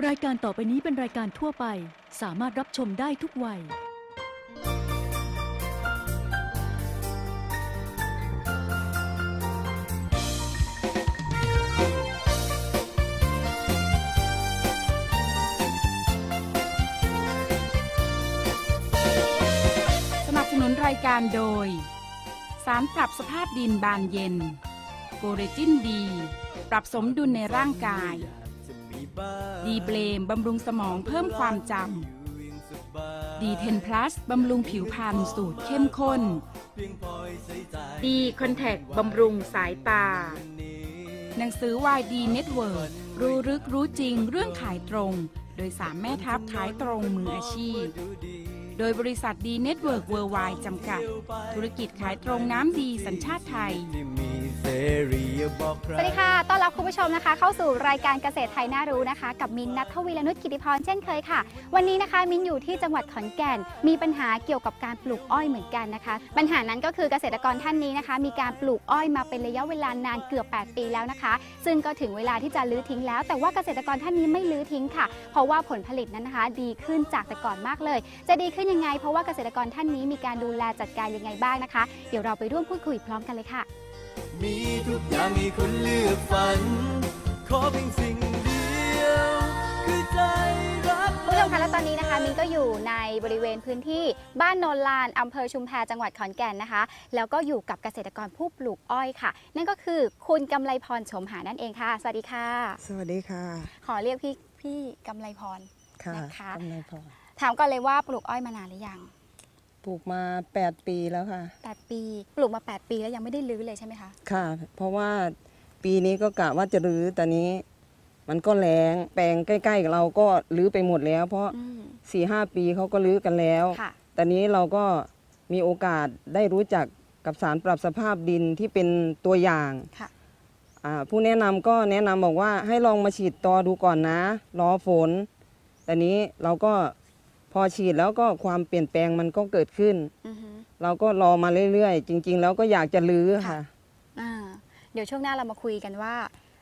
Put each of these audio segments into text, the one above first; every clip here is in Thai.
รายการต่อไปนี้เป็นรายการทั่วไป สามารถรับชมได้ทุกวัย สนับสนุนรายการโดย สารปรับสภาพดินบานเย็น โกเรจินดี ปรับสมดุลในร่างกาย ดีเบลมบำรุงสมองเพิ่มความจำดีเทนพลัสบำรุงผิวพรรณสูตรเข้มข้น ดีคอนแทคบำรุงสายตา หนังสือวายดีเน็ตเวิร์รู้ลึกรู้จริงเรื่องขายตรง โดยสามแม่ทัพขายตรงมืออาชีพ โดยบริษัทดีเน็ตเวิร์กเวิร์ไวจำกัด ธุรกิจขายตรงน้ำดีสัญชาติไทย สวัสดีค่ะ ต้อนรับคุณผู้ชมนะคะ เข้าสู่รายการเกษตรไทยน่ารู้นะคะ กับมินนัทวีรนุชกิติพรเช่นเคยค่ะ วันนี้นะคะมินอยู่ที่จังหวัดขอนแก่น มีปัญหาเกี่ยวกับการปลูกอ้อยเหมือนกันนะคะ ปัญหานั้นก็คือเกษตรกรท่านนี้นะคะ มีการปลูกอ้อยมาเป็นระยะเวลานานเกือบ 8 ปีแล้วนะคะ ซึ่งก็ถึงเวลาที่จะลื้อทิ้งแล้ว แต่ว่าเกษตรกรท่านนี้ไม่ลื้อทิ้งค่ะ เพราะว่าผลผลิตนั้นนะคะ ดีขึ้นจากแต่ก่อนมากเลย จะดีขึ้นยังไง เพราะว่าเกษตรกรท่านนี้มีการดูแลจัดการยังไงบ้างนะคะ เดี๋ยวเราไปร่วมพูดคุยพร้อมกันเลยค่ะ มีทุกอย่างให้คนเลือกฝัน ขอเพียงสิ่งเดียว คือใจรักคุณผู้ชมคะและตอนนี้นะคะมินก็อยู่ในบริเวณพื้นที่บ้านโนนลานอำเภอชุมแพจังหวัดขอนแก่นนะคะ แล้วก็อยู่กับเกษตรกรผู้ปลูกอ้อยค่ะ นั่นก็คือคุณกำไลพรชมหานั่นเองค่ะ สวัสดีค่ะ สวัสดีค่ะ ขอเรียกพี่พี่กำไลพรค่ะนะคะ กำไรพรถามก่อนเลยว่าปลูกอ้อยมานานหรือยัง ปลูกมา 8 ปีแล้วค่ะ 8 ปี ปลูกมา 8 ปีแล้วยังไม่ได้รื้อเลยใช่ไหมคะ ค่ะ เพราะว่าปีนี้ก็กะว่าจะรื้อแต่นี้ มันก็แรงแปลงใกล้ๆกับเราก็รื้อไปหมดแล้ว เพราะอืม4ี่หปีเขาก็รื้อกันแล้วค่ะแต่นี้เราก็มีโอกาสได้รู้จักกับสารปรับสภาพดินที่เป็นตัวอย่างค่ะอ่าผู้แนะนำก็แนะนำบอกว่าให้ลองมาฉีดตอดูก่อนนะ รอฝน แต่นี้เราก็ พอฉีดแล้วก็ความเปลี่ยนแปลงมันก็เกิดขึ้นอือฮึเราก็รอมาเรื่อยๆ จริง ๆ แล้วก็อยากจะลื้อค่ะค่ะอ่าเดี๋ยวช่วงหน้าเรามาคุยกันว่า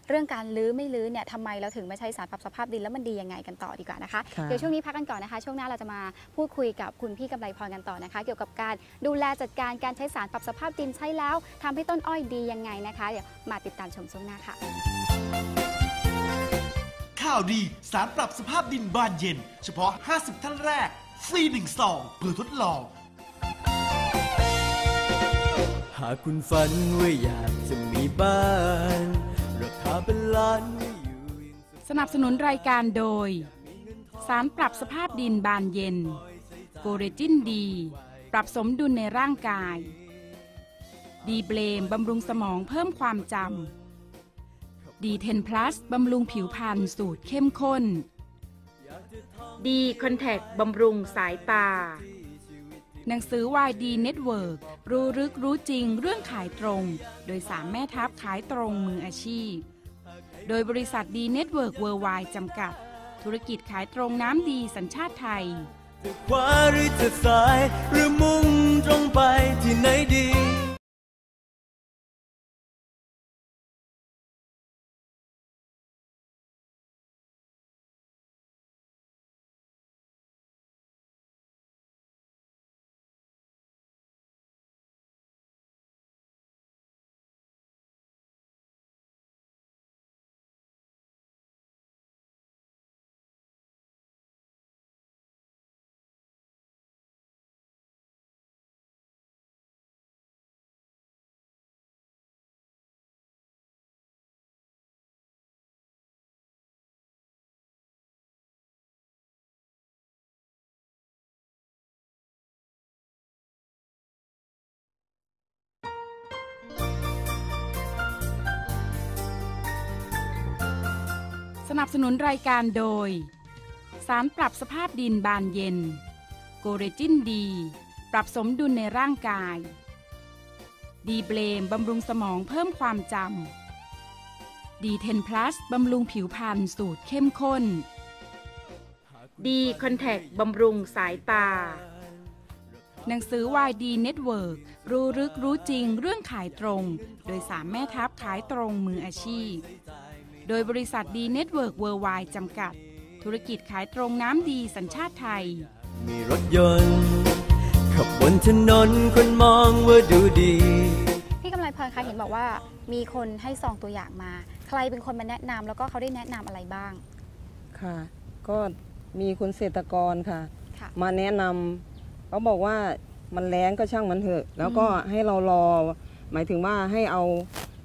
เรื่องการลื้อไม่ลื้อเนี่ยทำไมเราถึงไม่ใช้สารปรับสภาพดินแล้วมันดียังไงกันต่อดีกว่านะคะค่ะเดี๋ยวช่วงนี้พักกันก่อนนะคะ ช่วงหน้าเราจะมาพูดคุยกับคุณพี่กำไรพรกันต่อนะคะ เกี่ยวกับการดูแลจัดการการใช้สารปรับสภาพดินใช้แล้วทำให้ต้นอ้อยดียังไงนะคะเดี๋ยวมาติดตามชมช่วงหน้าค่ะ ข่าวดี สารปรับสภาพดินบานเย็น เฉพาะ 50 ท่านแรก ฟรี1ซองเพื่อทดลอง หากคุณฝันว่าอยากจะมีบ้าน ราคาเป็นล้านไม่อยู่ยังสนับสนุนรายการโดย สารปรับสภาพดินบานเย็น โกเรจินดี ปรับสมดุลในร่างกาย ดีเบลมบำรุงสมองเพิ่มความจำ ดีเทนพลัสบำรุงผิวพรรณสูตรเข้มข้นดีคอนแทคบำรุงสายตา หนังสือวายดีเน็ตเวิร์รู้ลึกรู้จริงเรื่องขายตรง โดยสามแม่ทัพขายตรงมืออาชีพ โดยบริษัทดีเน็ตเวิร์กเวิร์ไวจำกัด ธุรกิจขายตรงน้ำดีสัญชาติไทยจะขวาหรือจะซ้ายหรือมุ่งตรงไปที่ไหนดี สนับสนุนรายการโดย สารปรับสภาพดินบานเย็น โกเรจินดี ปรับสมดุลในร่างกาย ดีเบลมบำรุงสมองเพิ่มความจำดีเทนพลัสบำรุงผิวพรรณสูตรเข้มข้น ดีคอนแทคบำรุงสายตา หนังสือวายดีเน็ตเวิร์กรู้ลึกรู้จริงเรื่องขายตรง โดยสามแม่ทัพขายตรงมืออาชีพ โดยบริษัทดีเน็ตเวิร์กเวิร์ไวจำกัดธธุรกิจขายตรงน้ำดีสัญชาติไทย มีรถยนต์ ขับบนถนนคนมองว่าดูดี พี่กำไรพรคะเห็นบอกว่ามีคนให้ซองตัวอย่างมา ใครเป็นคนมาแนะนำแล้วก็เขาได้แนะนำอะไรบ้าง ค่ะ ก็มีคุณเศรษฐกรค่ะ ค่ะ มาแนะนำเขาบอกว่ามันแรงก็ช่างมันเถอะ แล้วก็อืมให้เรารอ หมายถึงว่าให้เอา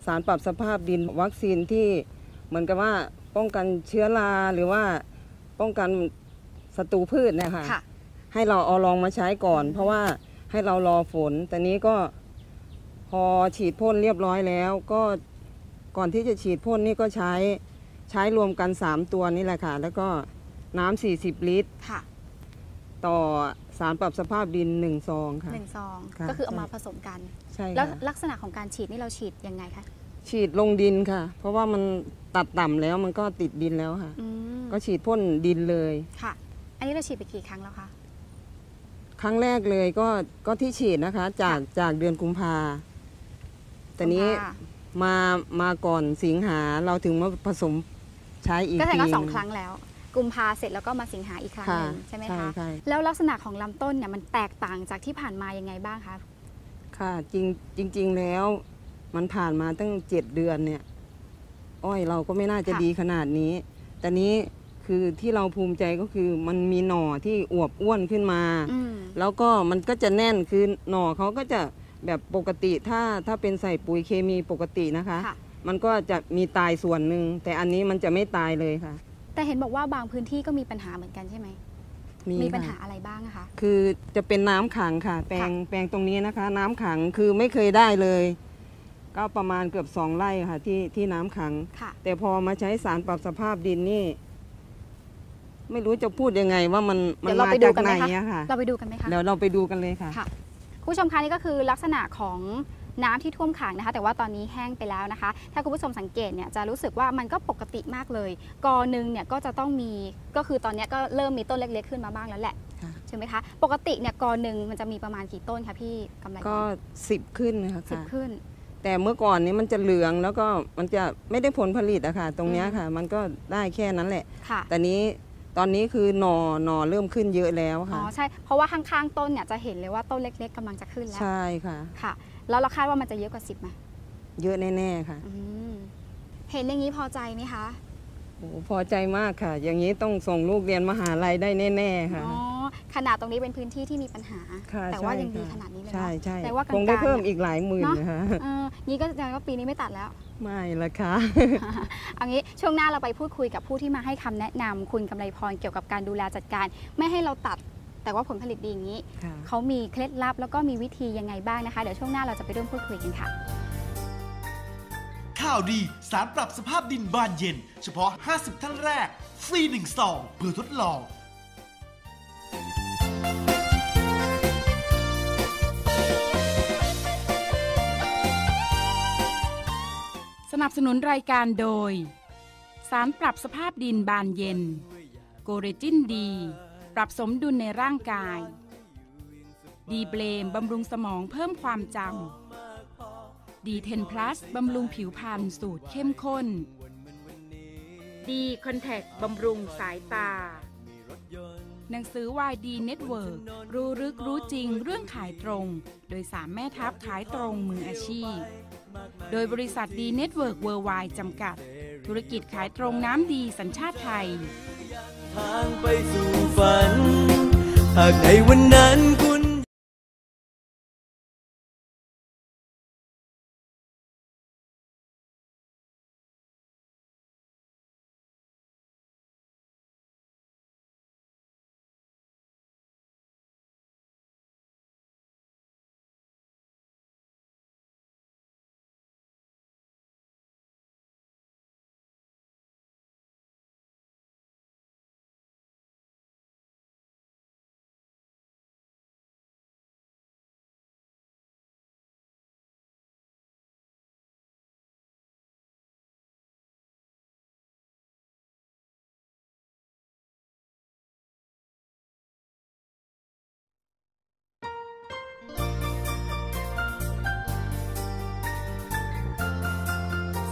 สารปรับสภาพดินวัคซีนที่เห มือนกับว่าป้องกันเชื้อราหรือว่าป้องกันศัตรูพืชเนะคะค่ะให้เราเอาลองมาใช้ก่อน เพราะว่าให้เรารอฝน แต่นี้ก็พอฉีดพ่นเรียบร้อยแล้ว ก็ก่อนที่จะฉีดพ่นนี่ก็ใช้ใช้รวมกัน 3 ตัวนี่แหละค่ะ แล้วก็น้ำ40 ลิตรค่ะต่อสารปรับสภาพดิน1ซองค่ะหนึ่งซองค่ะก็คือเอามาผสมกัน ใช่แล้วค่ะลักษณะของการฉีดนี่เราฉีดยังไงคะ ฉีดลงดินค่ะ เพราะว่ามัน ตัดต่ำแล้วมันก็ติดดินแล้วค่ะ อืมก็ฉีดพ่นดินเลย ค่ะ อันนี้เราฉีดไปกี่ครั้งแล้วคะครั้งแรกเลยก็ก็ที่ฉีดนะคะ จากจากเดือนกุมภาแต่นี้กุมภามามาก่อนสิงหาเราถึงมาผสมใช้อีกก็แสดงว่าทีสองครั้งแล้ว กุมภาเสร็จแล้วก็มาสิงหาอีกครั้งหค่ะนึ่งใช่ไหมใช่คะ ใช่แล้วลักษณะของลำต้นเนี่ยมันแตกต่างจากที่ผ่านมายังไงบ้างคะ ค่ะจริงจริง ๆ แล้ว มันผ่านมาตั้งเจ็ดเดือนเนี่ย อ้อยเราก็ไม่น่าจะค่ะดีขนาดนี้ แต่นี้คือที่เราภูมิใจก็คือมันมีหน่อที่อวบอ้วนขึ้นมาอืมแล้วก็มันก็จะแน่นคือหน่อเขาก็จะแบบปกติถ้าถ้าเป็นใส่ปุ๋ยเคมีปกตินะคะค่ะมันก็จะมีตายส่วนหนึ่งแต่อันนี้มันจะไม่ตายเลยค่ะ แต่เห็นบอกว่าบางพื้นที่ก็มีปัญหาเหมือนกันใช่ไหมมีปัญหาค่ะอะไรบ้างอะคะคือจะเป็นน้ำขังค่ะ แปลงค่ะแปลงตรงนี้นะคะ น้ำขังคือไม่เคยได้เลย ก็ประมาณเกือบสองไร่ค่ะที่ที่น้ำขัง ค่ะ แต่พอมาใช้สารปรับสภาพดินนี่ ไม่รู้จะพูดยังไงว่ามันมัเดี๋นยวเรามาไปดูจากกันไหไหนมคะอะค่ะ เราไปดูกันไหมคะ เดี๋ยวเราไปดูกันเลยค่ะ ค่ะคุณผู้ชมคะนี่ก็คือลักษณะของน้ำที่ท่วมขังนะคะ แต่ว่าตอนนี้แห้งไปแล้วนะคะ ถ้าคุณผู้ชมสังเกตเนี่ยจะรู้สึกว่ามันก็ปกติมากเลยกอหนึ่งเนี่ยก็จะต้องมีก็คือตอนเนี้ยก็เริ่มมีต้นเล็กๆขึ้นมาบ้างแล้วแหละค่ะ ใช่ไหมคะปกติเนี่ยกอหนึ่งมันจะมีประมาณกี่ต้นคะพี่กำไรก็สิบขึ้นนะคะสิบขึ้น แต่เมื่อก่อนนี้มันจะเหลืองแล้วก็มันจะไม่ได้ผลผลิตอะค่ะ ตรงเนี้ยอืมค่ะ มันก็ได้แค่นั้นแหละ ค่ะ แต่นี้ตอนนี้คือหนอหนอเริ่มขึ้นเยอะแล้วอ๋ค่ะอใช่ เพราะว่าข้างๆต้นเนี่ยจะเห็นเลยว่าต้นเล็กๆกำลังจะขึ้นแล้ว ใช่ค่ะ ค่ะ แล้วเราคาดว่ามันจะเยอะกว่าสิบไหมเยอะแน่ๆค่ะอืมเห็นอย่างนี้พอใจไหมคะ โอ้โหพอใจมากค่ะ อย่างนี้ต้องส่งลูกเรียนมหาลัยได้แน่ ๆ ค่ะ อ๋อ ขนาดตรงนี้เป็นพื้นที่ที่มีปัญหา ค่ะแต่ว่าใช่ยังดีค่ะ ขนาดนี้เลยใช่เนาะใช่แต่ว่ากลางๆคงได้เพิ่มเนี่ยอีกหลายหมื่นเนอะนะคะเอองี้ก็แสดงว่าปีนี้ไม่ตัดแล้ว ไม่ละค่ะ เอางี้ช่วงหน้าเราไปพูดคุยกับผู้ที่มาให้คำแนะนำคุณกำไรพรเกี่ยวกับการดูแลจัดการ ไม่ให้เราตัดแต่ว่าผลผลิตดีอย่างนี้ ค่ะ เขามีเคล็ดลับแล้วก็มีวิธียังไงบ้างนะคะ เดี๋ยวช่วงหน้าเราจะไปร่วมพูดคุยกันค่ะ ข่าวดีสารปรับสภาพดินบานเย็น เฉพาะ 50 ท่านแรก ฟรี1ซองเพื่อทดลอง สนับสนุนรายการโดย สารปรับสภาพดินบานเย็น โกเรจินดี ปรับสมดุลในร่างกาย ดีเบลมบำรุงสมองเพิ่มความจำดีเทนพลัสบำรุงผิวพรรณสูตรเข้มข้น ดีคอนแทคบำรุงสายตา หนังสือวายดีเน็ตเวิร์รู้ลึกรู้จริงเรื่องขายตรง โดยสามแม่ทัพขายตรงมืออาชีพ โดยบริษัทดีเน็ตเวิร์กเวิร์ไวจำกัด ธุรกิจขายตรงน้ำดีสัญชาติไทย ทางไปสู่ฝัน หากในวันนั้นคุณ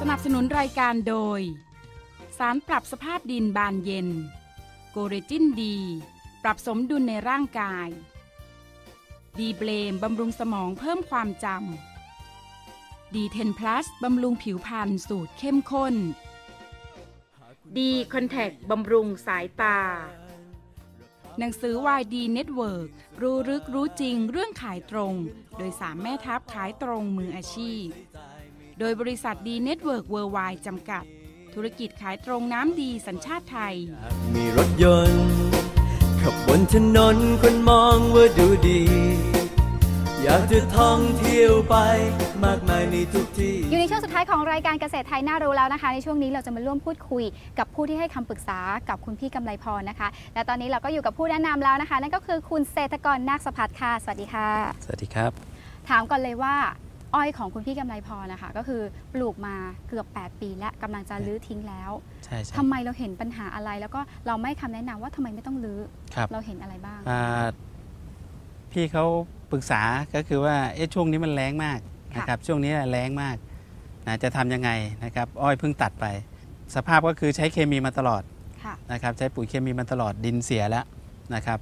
นับสนุนรายการโดย สารปรับสภาพดินบานเย็น โกเรจินดี ปรับสมดุลในร่างกาย ดีเบลมบำรุงสมองเพิ่มความจำดีเทนพลัสบำรุงผิวพรรณสูตรเข้มข้น ดีคอนแทคบำรุงสายตา หนังสือวายดีเน็ตเวิร์รู้ลึกรู้จริงเรื่องขายตรง โดยสามแม่ทัพขายตรงมืออาชีพ ดยบริษัทดีเน็ตเวิร์กเวิร์ไวจำกัด ธุรกิจขายตรงน้ำดีสัญชาติไทย มีรถยนต์ ขับบนถนนคนมองว่าดูดี อยากจะท่องเที่ยวไปมากมายในทุกที่อยู่ในช่วงสุดท้ายของรายการเกษตรไทยน่ารู้แล้วนะคะ ในช่วงนี้เราจะมาร่วมพูดคุย กับผู้ที่ให้คำปรึกษากับคุณพี่กำไลพรนะคะ และตอนนี้เราก็อยู่กับผู้แนะนำแล้วนะคะ นั่นก็คือคุณเศรษฐกรนาคสพัฒน์ค่ะสวัสดีค่ะ สวัสดีครับ ถามก่อนเลยว่า อ้อยของคุณพี่กำไลพรนะคะก็คือปลูกมาเกือบ 8 ปี และกำลังจะรื้อทิ้งแล้วใช่ใช่ทำไมเราเห็นปัญหาอะไร แล้วก็เราไม่คำแนะนำว่าทำไมไม่ต้องรื้อครับเราเห็นอะไรบ้างอ่าพี่เขาปรึกษาก็คือว่าเอ๊ะช่วงนี้มันแรงมากค่ะนะครับช่วงนี้แรงมากนะจะทำยังไงนะครับอ้อยเพิ่งตัดไป สภาพก็คือใช้เคมีมาตลอดค่ะนะครับใช้ปุ๋ยเคมีมาตลอดดินเสียแล้วนะครับ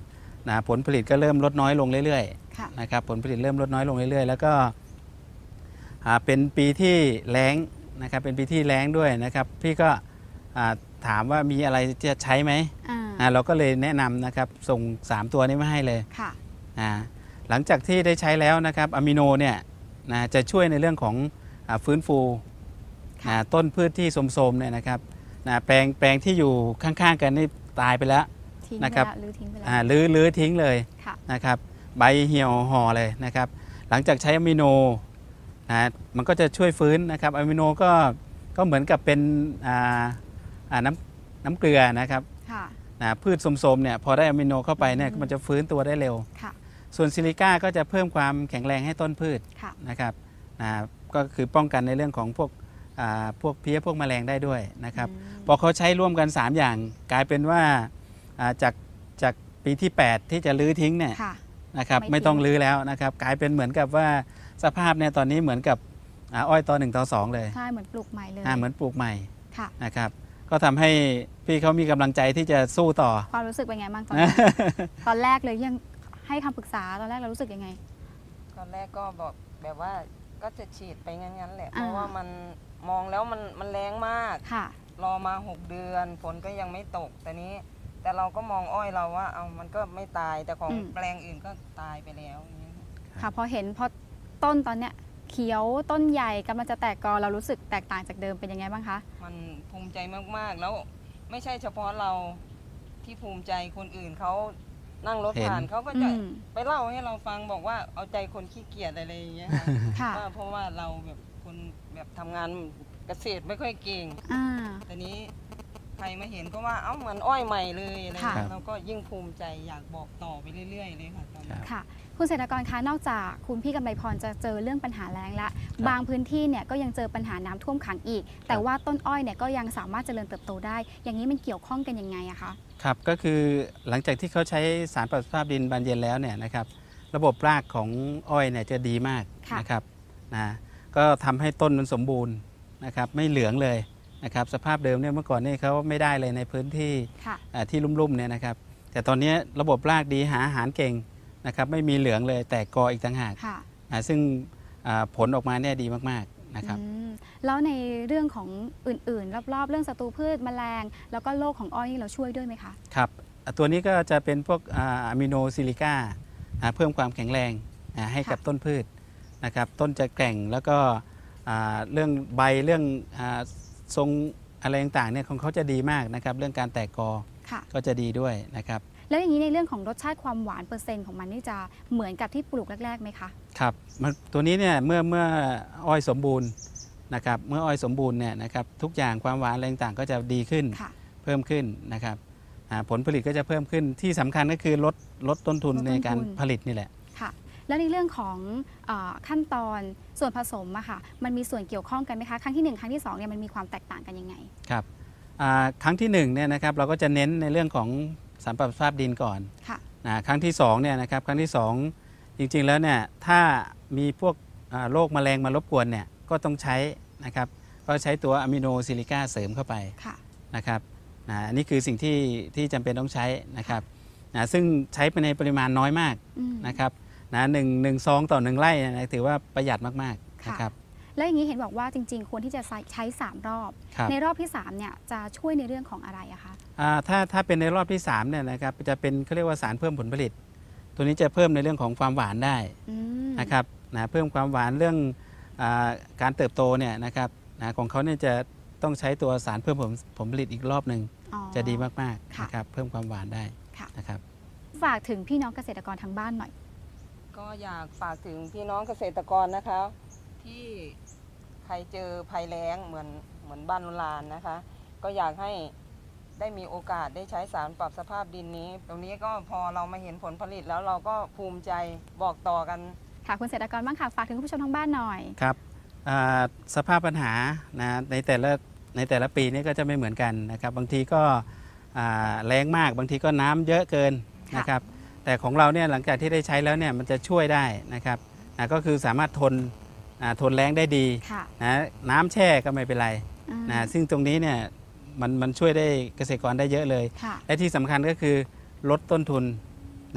นะผลผลิตก็เริ่มลดน้อยลงเรื่อยค่ะๆนะครับผลผลิตเริ่มลดน้อยลงเรื่อยๆ แล้วก็อ่า เป็นปีที่แรงนะครับเป็นปีที่แรงด้วยนะครับ พี่ก็อ่าถามว่ามีอะไรจะใช้ไหมอ่าอ่าเราก็เลยแนะนำนะครับส่ง 3 ตัวนี้มาให้เลยค่ะอ่าหลังจากที่ได้ใช้แล้วนะครับอะมิโนเนี่ยนะจะช่วยในเรื่องของอาฟื้นฟูค่ะอ่าต้นพืชที่โทรมๆเนี่ยนะครับนะแปลงแปลงที่อยู่ข้างๆกันนี่ตายไปแล้วทิ้งไปนะครับแล้วรื้อทิ้งไปแล้วอ่าลื้อลื้อทิ้งเลยค่ะนะครับใบเหี่ยวห่อเลยนะครับ หลังจากใช้อะมิโน นะมันก็จะช่วยฟื้นนะครับอะมิโนก็ก็เหมือนกับเป็นอ่าอ่าน้ำน้ำเกลือนะครับค่ะนะพืชสมๆเนี่ยพอได้อะมิโนเข้าไปเนี่ยอืมมันจะฟื้นตัวได้เร็วค่ะส่วนซิลิก้าก็จะเพิ่มความแข็งแรงให้ต้นพืชค่ะนะครับนะก็คือป้องกันในเรื่องของพวกอ่าพวกเพี้ยพวกแมลงได้ด้วยนะครับอืมพอเขาใช้ร่วมกัน 3 อย่างกลายเป็นว่าอ่าจากจากปีที่ 8 ที่จะลื้อทิ้งเนี่ยค่ะนะครับไม่ไม่ต้องทิ้งลื้อแล้วนะครับกลายเป็นเหมือนกับว่า สภาพเนี่ยตอนนี้เหมือนกับอาอ้อยต่อหนึ่งต่อสองเลยใช่เหมือนปลูกใหม่เลยอ่าเหมือนปลูกใหม่ค่ะนะครับก็ทำให้พี่เขามีกำลังใจที่จะสู้ต่อ ความรู้สึกเป็นไงบ้างตอนนี้ตอนแรกเลยยังให้คำปรึกษาตอนแรกเรารู้สึกยังไง ตอนแรกก็บอกแบบว่าก็จะฉีดไปงั้นๆแหละเพอ่าราะว่ามันมองแล้วมันมันแรงมากค่ะ รอมา6เดือนฝนก็ยังไม่ตกแต่นี้ แต่เราก็มองอ้อยเราว่า เอามันก็ไม่ตายแต่ของอืมแปลงอื่นก็ตายไปแล้วอย่างเงี้ยค่ะพอเห็นพอ ต้นตอนเนี้ยเขียวต้นใหญ่กำลังจะแตกกอเรารู้สึกแตกต่างจากเดิมเป็นยังไงบ้างคะ มันภูมิใจมาก ๆ แล้วไม่ใช่เฉพาะเราที่ภูมิใจคนอื่นเขานั่งรถเห็นผ่านเขาก็จะอืม ไปเล่าให้เราฟังบอกว่าเอาใจคนขี้เกียจอะไรอย่างเงี้ยค่ะค่ะว่าเพราะว่าเราแบบคนแบบทำงานเกษตรไม่ค่อยเก่ง อ่า แต่นี้ใครมาเห็นก็ว่าเอ้าเหมือนอ้อยใหม่เลยอะไรค่ะ เงี้ยเราก็ยิ่งภูมิใจอยากบอกต่อไปเรื่อย ๆ เลยค่ะตอนนี้ครับค่ะ คุณเศรษฐกรคะนอกจากคุณพี่กำไลพรจะเจอเรื่องปัญหาแล้งละบางพื้นที่เนี่ยก็ยังเจอปัญหาน้ำท่วมขังอีก แต่ว่าต้นอ้อยเนี่ยก็ยังสามารถเจริญเติบโตได้ อย่างนี้มันเกี่ยวข้องกันยังไงอะคะครับก็คือหลังจากที่เขาใช้สารปรับสภาพดินบานเย็นแล้วเนี่ยนะครับระบบรากของอ้อยเนี่ยจะดีมากค่ะนะครับนะก็ทำให้ต้นมันสมบูรณ์นะครับไม่เหลืองเลยนะครับสภาพเดิมเนี่ยเมื่อก่อนนี่เขาไม่ได้เลยในพื้นที่ค่ะอ่าที่ลุ่มๆเนี่ยนะครับแต่ตอนนี้ระบบรากดีหาอาหารเก่ง นะครับไม่มีเหลืองเลยแต่กออีกต่างหากค่ะอ่าซึ่งอ่าผลออกมาเนี่ยดีมากๆนะครับอืมแล้วในเรื่องของอื่นๆ รอบๆ เรื่องศัตรูพืชแมลง แล้วก็โรคของอ้อยนี่เราช่วยด้วยไหมคะครับอะตัวนี้ก็จะเป็นพวกอะอะมิโนซิลิก้าอ่าเพิ่มความแข็งแรงอ่าให้กับค่ะต้นพืชนะครับต้นจะแกร่งแล้วก็อ่าเรื่องใบเรื่องอาทรงอะไรต่างๆเนี่ยของเขาจะดีมากนะครับเรื่องการแตกกอค่ะก็จะดีด้วยนะครับ แล้วอย่างนี้ในเรื่องของรสชาติความหวานเปอร์เซ็นต์ของมันนี่จะเหมือนกับที่ปลูกแรกๆไหมคะครับมันตัวนี้เนี่ยเมื่อเมื่ออ้อยสมบูรณ์นะครับเมื่ออ้อยสมบูรณ์เนี่ยนะครับทุกอย่างความหวานอะไรต่างๆก็จะดีขึ้นค่ะเพิ่มขึ้นนะครับอ่าผลผลิตก็จะเพิ่มขึ้นที่สำคัญก็คือลดลดต้นทุนลดต้นในการทุนผลิตนี่แหละค่ะแล้วในเรื่องของเออขั้นตอนส่วนผสมอะค่ะมันมีส่วนเกี่ยวข้องกันไหมคะครั้งที่ 1 ครั้งที่2เนี่ยมันมีความแตกต่างกันยังไงครับอ่าครั้งที่หนึ่งเนี่ยนะครับเราก็จะเน้นในเรื่องของ สารปรับสภาพดินก่อนค่ะนะครั้งที่สองเนี่ยนะครับครั้งที่สองจริงๆแล้วเนี่ยถ้ามีพวกอ่าโรคแมลงมารบกวนเนี่ยก็ต้องใช้นะครับก็ใช้ตัวอะมิโนซิลิก้าเสริมเข้าไปค่ะนะครับนะอันนี้คือสิ่งที่ที่จำเป็นต้องใช้นะครับนะซึ่งใช้ไปในปริมาณน้อยมากอืมนะครับนะหนึ่งหนึ่งซองต่อหนึ่งไร่นะถือว่าประหยัดมากๆค่ะนะครับแล้วอย่างนี้เห็นบอกว่าจริง ๆ ควรที่จะใช้ใช้3รอบครับในรอบที่3เนี่ยจะช่วยในเรื่องของอะไรอะคะอ่า ถ้าถ้าเป็นในรอบที่3เนี่ยนะครับจะเป็นเขาเรียกว่าสารเพิ่มผลผลิต ตัวนี้จะเพิ่มในเรื่องของความหวานได้อืมนะครับนะเพิ่มความหวานเรื่องอาการเติบโตเนี่ยนะครับนะของเขาเนี่ยจะต้องใช้ตัวสารเพิ่มผลผลผลิตอีกรอบหนึ่งอ๋อจะดีมากๆค่ะนะครับเพิ่มความหวานได้ค่ะนะครับฝากถึงพี่น้องเกษตรกรทางบ้านหน่อย ก็อยากฝากถึงพี่น้องเกษตรกรนะคะ ที่ใครเจอภัยแล้งเหมือนเหมือนบ้านลุลานนะคะ ก็อยากให้ ได้มีโอกาสได้ใช้สารปรับสภาพดินนี้ ตรงนี้ก็พอเรามาเห็นผลผลิตแล้วเราก็ภูมิใจบอกต่อกัน ค่ะคุณเกษตรกรบ้างค่ะฝากถึงคุณผู้ชมทางบ้านหน่อย ครับอ่าสภาพปัญหานะในแต่ละในแต่ละปีนี่ก็จะไม่เหมือนกันนะครับบางทีก็อ่าแรงมากบางทีก็น้ำเยอะเกินค่ะนะครับแต่ของเราเนี่ยหลังจากที่ได้ใช้แล้วเนี่ยมันจะช่วยได้นะครับนะก็คือสามารถทนอ่าทนแรงได้ดีค่ะนะน้ำแช่ก็ไม่เป็นไรอืมนะซึ่งตรงนี้เนี่ย มันมันช่วยได้เกษตรกรได้เยอะเลยค่ะและที่สำคัญก็คือลดต้นทุน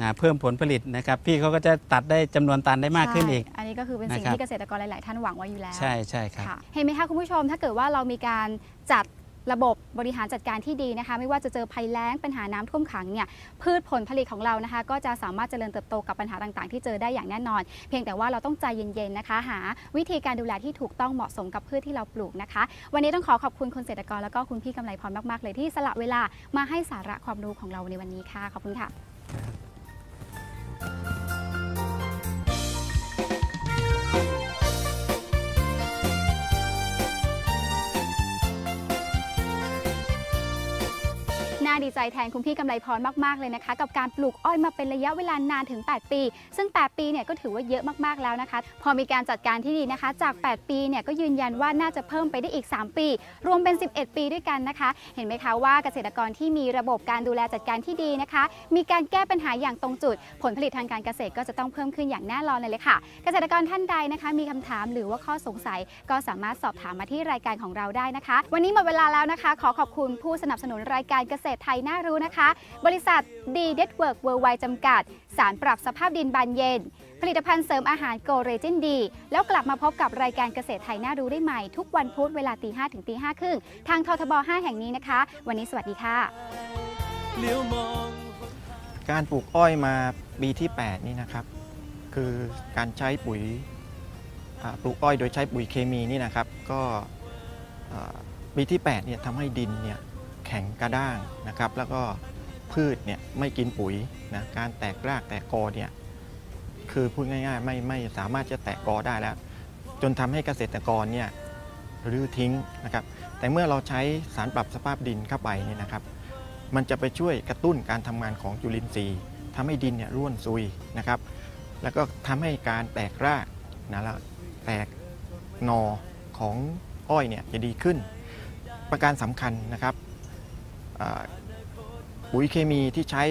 นะเพิ่มผลผลิตนะครับ พี่เขาก็จะตัดได้จำนวนตันได้มากขึ้นอีกใช่อันนี้ก็คือเป็นสิ่งนะครับที่เกษตรกรหลาย ๆ ท่านหวังไว้อยู่แล้ว ใช่ใช่ครับค่ะเห็นไหมคะคุณผู้ชมถ้าเกิดว่าเรามีการจัด ระบบบริหารจัดการที่ดีนะคะ ไม่ว่าจะเจอภัยแล้งปัญหาน้ำท่วมขังเนี่ยพืชผลผลิตของเรานะคะ ก็จะสามารถเจริญเติบโตกับปัญหาต่างๆ ที่เจอได้อย่างแน่นอน เพียงแต่ว่าเราต้องใจเย็นๆนะคะ หา วิธีการดูแลที่ถูกต้องเหมาะสมกับพืชที่เราปลูกนะคะ วันนี้ต้องขอขอบคุณคุณเกษตรกรแล้วก็คุณพี่กำไรพรมากๆ เลยที่สละเวลามาให้สาระความรู้ของเราในวันนี้ค่ะขอบคุณค่ะ ดีใจแทนคุณพี่กำไรพรมากๆเลยนะคะ กับการปลูกอ้อยมาเป็นระยะเวลานานถึง 8 ปี ซึ่ง 8 ปีเนี่ยก็ถือว่าเยอะมากๆแล้วนะคะ พอมีการจัดการที่ดีนะคะ จาก 8 ปีเนี่ยก็ยืนยันว่าน่าจะเพิ่มไปได้อีก 3 ปี รวมเป็น 11 ปีด้วยกันนะคะ เห็นไหมคะว่าเกษตรกรที่มีระบบการดูแลจัดการที่ดีนะคะ มีการแก้ปัญหาอย่างตรงจุด ผลผลิตทางการเกษตรก็จะต้องเพิ่มขึ้นอย่างแน่นอนเลยเลยค่ะ เกษตรกรท่านใดนะคะ มีคำถามหรือว่าข้อสงสัย ก็สามารถสอบถามมาที่รายการของเราได้นะคะ วันนี้หมดเวลาแล้วนะคะ ขอขอบคุณผู้สนับสนุนรายการเกษตรไทยน่ารู้นะคะ บริษัทดีเด็ดเวิร์กเวิร์ไวจำกัด สารปรับสภาพดินบานเย็น ผลิตภัณฑ์เสริมอาหารโกเรจินดี แล้วกลับมาพบกับรายการเกษตรไทยน่ารู้ได้ใหม่ ทุกวันพุธเวลาตีห้ถึงตีห้าครึ่งทางททบ 5 แห่งนี้นะคะ วันนี้สวัสดีค่ะ การปลูกอ้อยมาปีที่ 8 นี่นะครับ คือการใช้ปุ๋ยปลูกอ้อยโดยใช้ปุ๋ยเคมีนี่นะครับ ก็ปีที่8เนี่ยทำให้ดินเนี่ย แข็งกระด้างนะครับ แล้วก็พืชเนี่ยไม่กินปุ๋ยนะการแตกรากแตกกอเนี่ยคือพูดง่ายๆไม่ไม่สามารถจะแตกกอได้แล้ว จนทำให้เกษตรกรเนี่ยรื้อทิ้งนะครับ แต่เมื่อเราใช้สารปรับสภาพดินเข้าไปเนี่ยนะครับ มันจะไปช่วยกระตุ้นการทำงานของจุลินทรีย์ทำให้ดินเนี่ยร่วนซุยนะครับ แล้วก็ทำให้การแตกรากนะแล้วแตกนอของอ้อยเนี่ยจะดีขึ้น ประการสำคัญนะครับ ปุ๋ยเคมีที่ใช้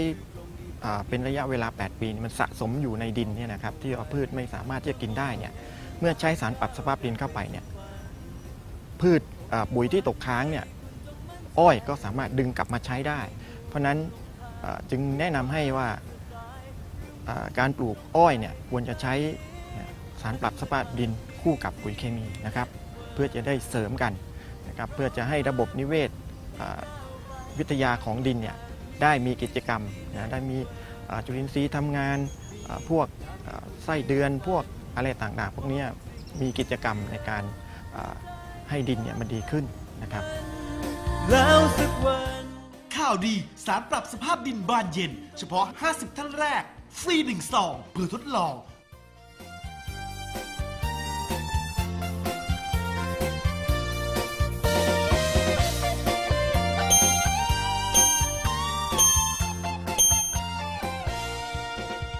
เป็นระยะเวลา 8 ปีนี่มันสะสมอยู่ในดินเนี่ยนะครับที่พืชไม่สามารถที่จะกินได้เนี่ยเมื่อใช้สารปรับสภาพดินเข้าไปเนี่ยพืชปุ๋ยที่ตกค้างเนี่ยอ้อยก็สามารถดึงกลับมาใช้ได้ เพราะฉะนั้นจึงแนะนำให้ว่าการปลูกอ้อยเนี่ยควรจะใช้สารปรับสภาพดินคู่กับปุ๋ยเคมีนะครับ เพื่อจะได้เสริมกันนะครับเพื่อจะให้ระบบนิเวศ วิทยาของดินเนี่ยได้มีกิจกรรมนะได้มีจุลินทรีย์ทำงานพวกไส้เดือนพวกอะไรต่างๆ พวกนี้มีกิจกรรมในการให้ดินเนี่ยมันดีขึ้นนะครับแล้วสักวันข่าวดีสารปรับสภาพดินบานเย็น เฉพาะ 50 ท่านแรก ฟรี1ซองเพื่อทดลอง